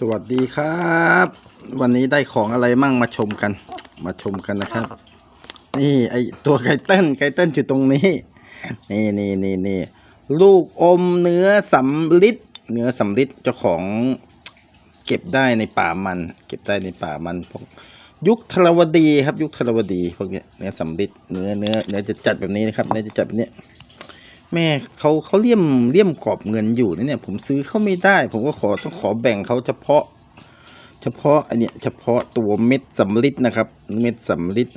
สวัสดีครับ วันนี้ได้ของอะไรมั่งมาชมกัน มาชมกันนะครับ นี่ไอตัวไก่เต้นไก่เต้นอยู่ตรงนี้ นี่นี่นี่นี่ลูกอมเนื้อสำลิดเนื้อสำลิดเจ้าของเก็บได้ในป่ามัน เก็บได้ในป่ามันพวกยุคธรวดีครับ ยุคธรวดีพวกเนี้ยเนื้อสำลิดเนื้อเนื้อเนื้อจะจัดแบบนี้นะครับเนื้อจะจัดแบบนี้ แม่เขาเขาเลี่ยมเลี่ยมกรอบเงินอยู่นะเนี่ย ผมซื้อเขาไม่ได้ ผมก็ขอต้องขอแบ่งเขาเฉพาะ เฉพาะอันเนี้ยเฉพาะตัวเม็ดสำลิดนะครับ เม็ดสำลิด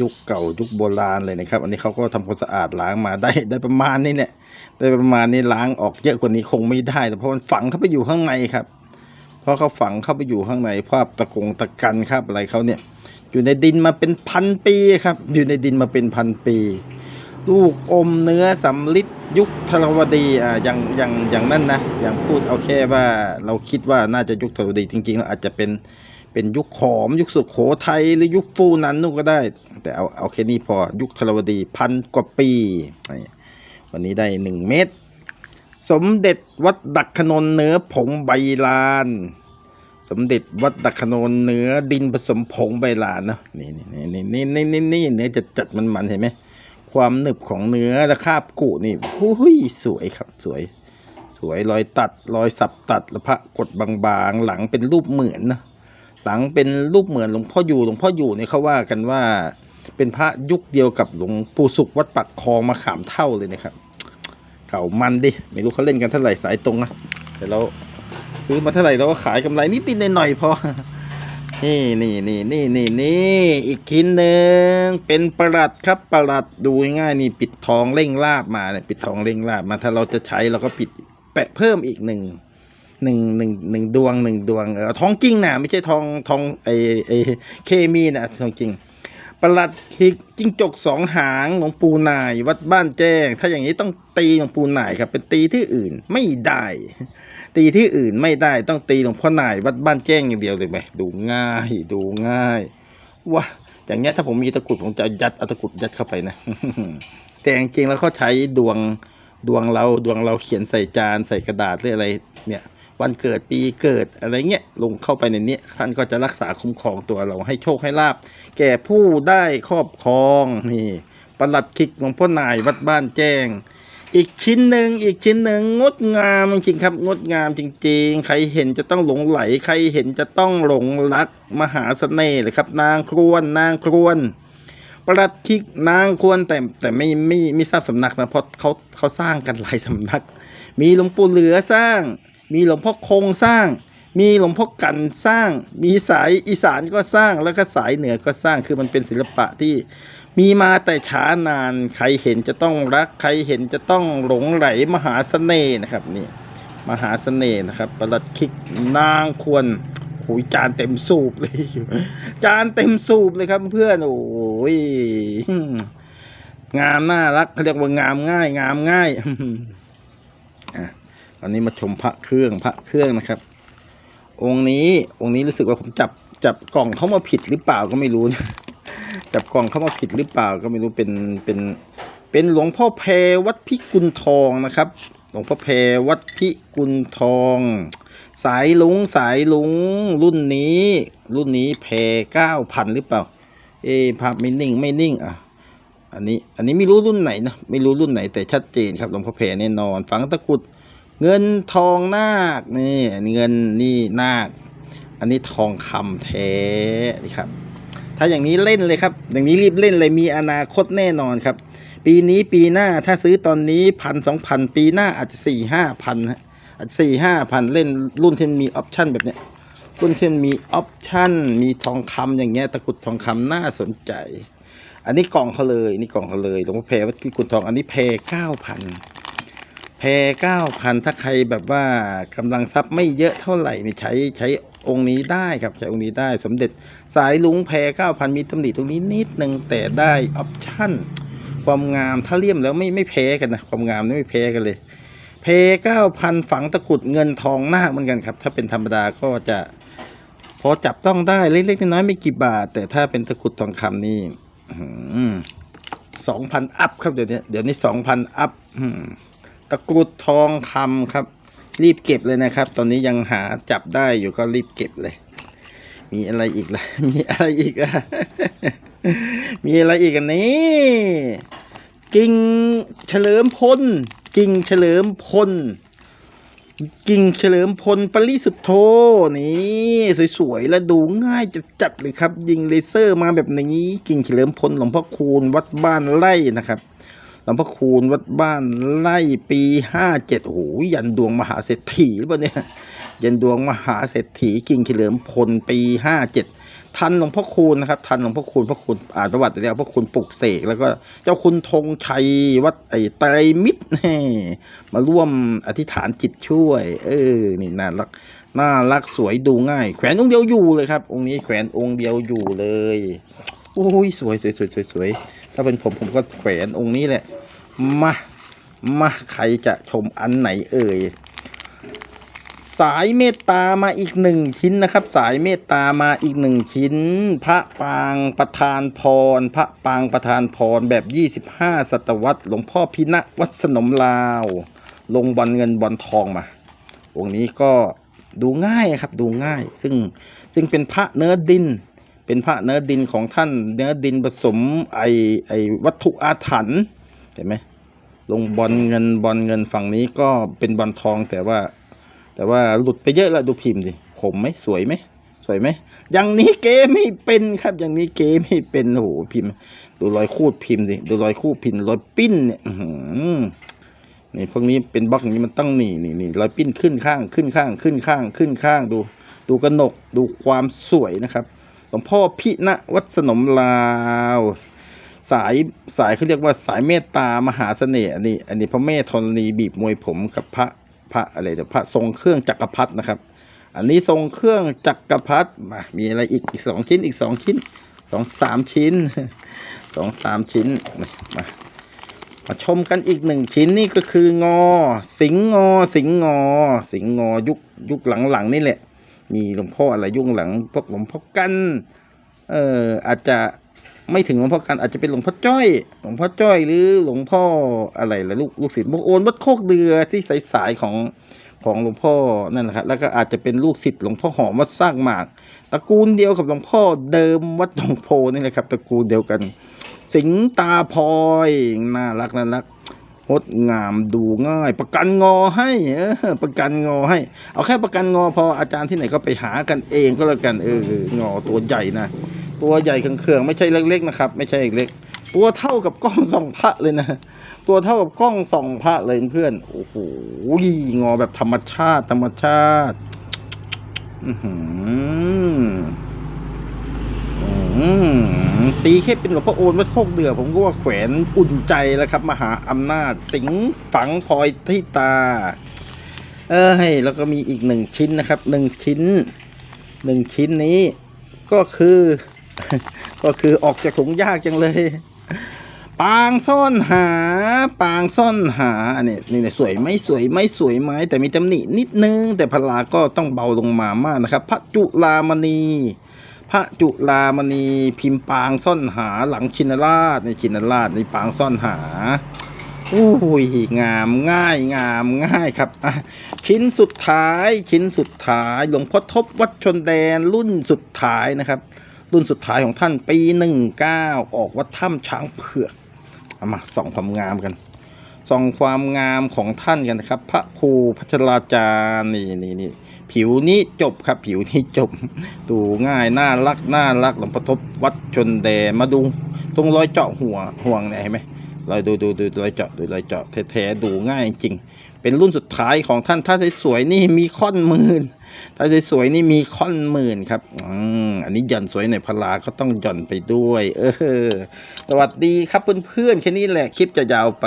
ยุคเก่ายุคโบราณเลยนะครับ อันนี้เขาก็ทำความสะอาดล้างมาได้ได้ประมาณนี้เนี่ย ได้ประมาณนี้ล้างออกเยอะกว่านี้คงไม่ได้แต่เพราะมันฝังเข้าไปอยู่ข้างในครับ เพราะเขาฝังเข้าไปอยู่ข้างในภาพตะกงตะกันครับอะไรเขาเนี่ย อยู่ในดินมาเป็นพันปีครับ อยู่ในดินมาเป็นพันปี ลูกอมเนื้อสำลิดยุคธรวดีอ่าอย่างอย่างอย่างนั้นนะอย่างพูดเอาแค่ว่าเราคิดว่าน่าจะยุคธรวดีจริงๆแล้วอาจจะเป็นเป็นยุคขอมยุคสุโขทัยหรือยุคฟูนันนู่นก็ได้ แต่เอาเอาแค่นี้พอยุคธรวดีพันกว่าปี วันนี้ได้หนึ่งเม็ดสมเด็จวัดดักขนนเนื้อผงใบลาน สมเด็จวัดดักขนนเนื้อดินผสมผงใบลานเนาะนี่นี่นี่นี่นี่นี่เนื้อจะจัดมันมันเห็นไหม ความหนึบของเนื้อและคาบกุนี่หุ้ยสวยครับสวย สวยรอยตัดรอยสับตัดละพระกดบางๆ หลังเป็นรูปเหมือนนะหลังเป็นรูปเหมือนหลวงพ่ออยู่หลวงพ่ออยู่เนี่ยเขาว่ากันว่า เป็นพระยุคเดียวกับหลวงปู่สุขวัดปักคลองมาขามเท่าเลยนะครับเก่ามันดิไม่รู้เขาเล่นกันเท่าไหร่สายตรงนะแต่เราซื้อมาเท่าไหร่เราก็ขายกำไรนิดๆหน่อยๆพอ นี่นี่นี่นี่นี่นี่อีกชิ้นหนึ่งเป็นประหลัดครับประหลัดดูง่ายนี่ปิดทองเร่งลาบมาเนี่ยปิดทองเร่งลาบมาถ้าเราจะใช้เราก็ปิดแปะเพิ่มอีกหนึ่งหนึ่งหนึ่งหนึ่งดวงหนึ่งดวงเออทองจริงนะไม่ใช่ทองทองไอไอเคมีนะทองจริง ประหลัดหิกจิ้งจกสองหางหลวงปูนายวัดบ้านแจ้ง ถ้าอย่างนี้ต้องตีหลวงปูนายครับเป็นตีที่อื่นไม่ได้ ตีที่อื่นไม่ได้ต้องตีหลวงพ่อนายวัดบ้านแจ้งอย่างเดียวเลยไหมดูง่ายดูง่ายว้าอย่างเงี้ยถ้าผมมีตะกรุดผมจะยัดเอาตะกรุดยัดเข้าไปนะแต่จริงๆแล้วเขาใช้ดวงดวงเราดวงเราเขียนใส่จานใส่กระดาษหรืออะไรเนี่ย วันเกิดปีเกิดอะไรเงี้ยลงเข้าไปในนี้ท่านก็จะรักษาคุ้มครองตัวเราให้โชคให้ลาบ แก่ผู้ได้ครอบครองนี่ประหลัดคิกหลวงพ่อนายวัดบ้านแจ้ง อีกชิ้นหนึ่งอีกชิ้นหนึ่งงดงามจริงครับ งดงามจริง ๆ ใครเห็นจะต้องหลงไหล ใครเห็นจะต้องหลงรักมหาเสน่ห์เลยครับ นางครวนนางครวนประหลัดคิกนางควรแต่แต่ไม่ไม่ไม่ทราบสำนักนะเพราะเขาเขาสร้างกันหลายสำนัก มีหลวงปู่เหลือสร้าง มีหลวงพ่อคงสร้าง มีหลวงพ่อกันสร้าง มีสายอีสานก็สร้างแล้วก็สายเหนือก็สร้างคือมันเป็นศิลปะที่มีมาแต่ช้านานใครเห็นจะต้องรักใครเห็นจะต้องหลงไหลมหาเสน่ห์นะครับนี่มหาเสน่ห์นะครับประหลัดคิกนางควรหุยจานเต็มสูบเลย จานเต็มสูบเลยครับเพื่อนโอ้ยงามน่ารักเขาเรียกว่างามง่าย งามง่ายอะ อนนี้มาชมพระเครื่องพระเครื่องนะครับ องค์นี้องค์นี้รู้สึกว่าผมจับจับกล่องเข้ามาผิดหรือเปล่าก็ไม่รู้นะจับกล่องเข้ามาผิดหรือเปล่าก็ไม่รู้เป็นเป็นเป็นหลวงพ่อแพรวัดพิกุลทองนะครับ หลวงพ่อแพรวัดพิกุลทอง สายลุงสายลุงรุ่นนี้ รุ่นนี้แพรเก้าพันหรือเปล่า เอภาพไม่นิ่งไม่นิ่งอะอันนี้อันนี้ไม่รู้รุ่นไหนนะไม่รู้รุ่นไหนแต่ชัดเจนครับหลวงพ่อแพรแน่นอนฝังตะกุด เงินทองนาคนี่เงินนี่นาค อันนี้ทองคำแท้นี่ครับ ถ้าอย่างนี้เล่นเลยครับ อย่างนี้รีบเล่นเลยมีอนาคตแน่นอนครับ ปีนี้ปีหน้าถ้าซื้อตอนนี้พันสองพันปีหน้าอาจจะสี่ห้าพันฮะอาจสี่ห้าพันเล่นรุ่นที่มีออปชั่นแบบเนี้ยรุ่นที่มีออปชั่นมีทองคำอย่างเงี้ยตะกรุดทองคำน่าสนใจ อันนี้กล่องเขาเลยนี่กล่องเขาเลยหลวงพ่อแพรวัดพิกุลทองอันนี้แพรเก้าพัน แพรเก้าพันถ้าใครแบบว่ากำลังทรัพย์ไม่เยอะเท่าไหร่นี่ใช้ใช้องค์นี้ได้ครับใช้องค์นี้ได้สมเด็จสายลุงแพรเก้าพันมีตำหนิตรงนี้นิดนึงแต่ได้ออปชั่น ความงามถ้าเลี่ยมแล้วไม่ไม่แพ้กันนะความงามนี่ไม่แพ้กันเลยแพรเก้าพันฝังตะกุดเงินทองหน้าเหมือนกันครับ ถ้าเป็นธรรมดาก็จะพอจับต้องได้เล็กๆน้อยๆไม่กี่บาท แต่ถ้าเป็นตะกุดทองคำนี่สองพันอัพครับเดี๋ยวนี้เดี๋ยวนี้สองพันอัพ ตะกรุดทองคำครับ รีบเก็บเลยนะครับ ตอนนี้ยังหาจับได้อยู่ก็รีบเก็บเลย มีอะไรอีกล่ะ มีอะไรอีกอะมีอะไรอีกอันนี้ กิ่งเฉลิมพล กิ่งเฉลิมพล กิ่งเฉลิมพลปริสุทธโธนี่สวยๆและดูง่ายจะจัดเลยครับ ยิงเลเซอร์มาแบบนี้ กิ่งเฉลิมพลหลวงพ่อคูณวัดบ้านไร่นะครับ หลวงพ่อคูณวัดบ้านไร่ปีห้าเจ็ดโอ้โหยันดวงมหาเศรษฐีหรือเปล่าเนี่ยยันดวงมหาเศรษฐีกิ่งเฉลิมพลปีห้าเจ็ดทันหลวงพ่อคูณนะครับทันหลวงพ่อคูณพ่อคูณอ่านประวัติแล้วพ่อคูณปลุกเสกแล้วก็เจ้าคุณธงชัยวัดไอ้ไตรมิตรแน่มาร่วมอธิษฐานจิตช่วย เออนี่น่ารักน่ารักสวยดูง่าย แขวนองค์เดียวอยู่เลยครับ องค์นี้แขวนองค์เดียวอยู่เลยโอ้ยสวยสวยสวยสวยสวย ถ้าเป็นผมผมก็แขวนองค์นี้แหละ มามาใครจะชมอันไหนเอ่ย สายเมตตามาอีกหนึ่งชิ้นนะครับ สายเมตตามาอีกหนึ่งชิ้น พระปางประธานพร พระปางประธานพรแบบ 25 ศตวรรษหลวงพ่อพินะวัดสนมลาว ลงบอลเงินบอลทองมา องค์นี้ก็ดูง่ายครับดูง่าย ซึ่งซึ่งเป็นพระเนื้อดิน เป็นพระเนื้อดินของท่าน เนื้อดินผสมไอไอวัตถุอาถรรพ์เห็นไหมลงบอลเงินบอลเงินฝั่งนี้ก็เป็นบอลทองแต่ว่า แต่ว่าหลุดไปเยอะแล้วดูพิมพ์ดิขมไหมสวยไหมสวยไหมอย่างนี้เกมไม่เป็นครับ อย่างนี้เกมไม่เป็นโอ้โหพิมพ์ ดูรอยคูดพิมพ์ดิดูรอยคูดพิมพ์รอยปิ้นเนี่ยอืนี่พวกนี้เป็นบล็อกอย่างนี้มันต้องนี่นี่นี่รอยปิ้นขึ้นข้างขึ้นข้างขึ้นข้างขึ้นข้างดู ดูกระหนกดูความสวยนะครับ หลวงพ่อพิณวัดสนมลาวสายสายเขาเรียกว่าสายเมตตามหาเสน่ห์อันนี้อันนี้พระแม่ธรณีบีบมวยผมกับพระพระอะไรเดี๋ยวพระทรงเครื่องจักรพรรดินะครับ อันนี้ทรงเครื่องจักรพรรดิมามีอะไรอีกอีกสองชิ้นอีกสองชิ้นสองสามชิ้นสองสามชิ้นมามามาชมกันอีกหนึ่งชิ้นนี่ก็คืองอ สิงงอ สิงงอ สิงงอยุคยุคหลังๆนี่แหละ มีหลวงพ่ออะไรยุคหลังพวกหลวงพ่อกัน เอ่ออาจจะไม่ถึงหลวงพ่อกันอาจจะเป็นหลวงพ่อจ้อย หลวงพ่อจ้อยหรือหลวงพ่ออะไรล่ะลูกลูกศิษย์พวกโอนวัดโคกเดือที่สายๆของของหลวงพ่อนั่นแหละครับแล้วก็อาจจะเป็นลูกศิษย์หลวงพ่อหอมวัดสร้างหมากตระกูลเดียวกับหลวงพ่อเดิมวัดหนองโพนี่แหละครับตระกูลเดียวกัน สิงตาพลอยน่ารักน่ารัก งดงามดูง่าย ประกันงอให้เออประกันงอให้ เอาแค่ประกันงอพออาจารย์ที่ไหนก็ไปหากันเองก็แล้วกันเอองอตัวใหญ่นะตัวใหญ่เครื่องๆไม่ใช่เล็กๆนะครับ ไม่ใช่เล็ก ตัวเท่ากับกล้องส่องพระเลยนะ ตัวเท่ากับกล้องส่องพระเลยเพื่อนโอ้โหงอแบบธรรมชาติ ธรรมชาติ อือหือ ตีแค่เป็นหลวงพ่อโอนวัดโคกเดือผมก็ว่าแขวนอุ่นใจแล้วครับ มหาอำนาจ สิงฝังพลอยที่ตา เอ้ยแล้วก็มีอีกหนึ่งชิ้นนะครับหนึ่งชิ้นหนึ่งชิ้นนี้ ก็คือ ก็คือออกจากถุงยากจังเลย ปางซ่อนหา ปางซ่อนหาอันนี้นี่เนี่ยสวยไหมสวยไหมสวยไหมแต่มีตำหนินิดนึง แต่พลาก็ต้องเบาลงมามากนะครับ พระจุลามณี ระจุลามณีพิมพ์ปางซ่อนหาหลังชินราชในชินราชในปางซ่อนหาอุ้ยงามง่ายงามง่ายครับอะชิ้นสุดท้ายชิ้นสุดท้ายหลวงพ่อทบวัดชนแดนรุ่นสุดท้ายนะครับ รุ่นสุดท้ายของท่านปีหนึ่งเก้าออกวัดถ้ำช้างเผือกเอามาส่องความงามกันส่องความงามของท่านกันนะครับ พระครูพัชราจารย์นี่นี่นี่ ผิวนี้จบครับผิวนี้จบ ดูง่ายน่ารักน่ารักหลวงพ่อทบวัดชนแดนมาดูตรงรอยเจาะหัวห่วงเนี่ยเห็นไหมรอยดูดูดูรอยเจาะดูรอยเจาะแท้ๆดูง่ายจริง เป็นรุ่นสุดท้ายของท่านถ้าสวยๆนี่มีค่อนหมื่นถ้าสวยๆนี่มีค่อนหมื่นครับอืมอันนี้หย่อนสวยในอยพลาก็ต้องหย่อนไปด้วย เออสวัสดีครับเพื่อนๆแค่นี้แหละคลิปจะยาวไป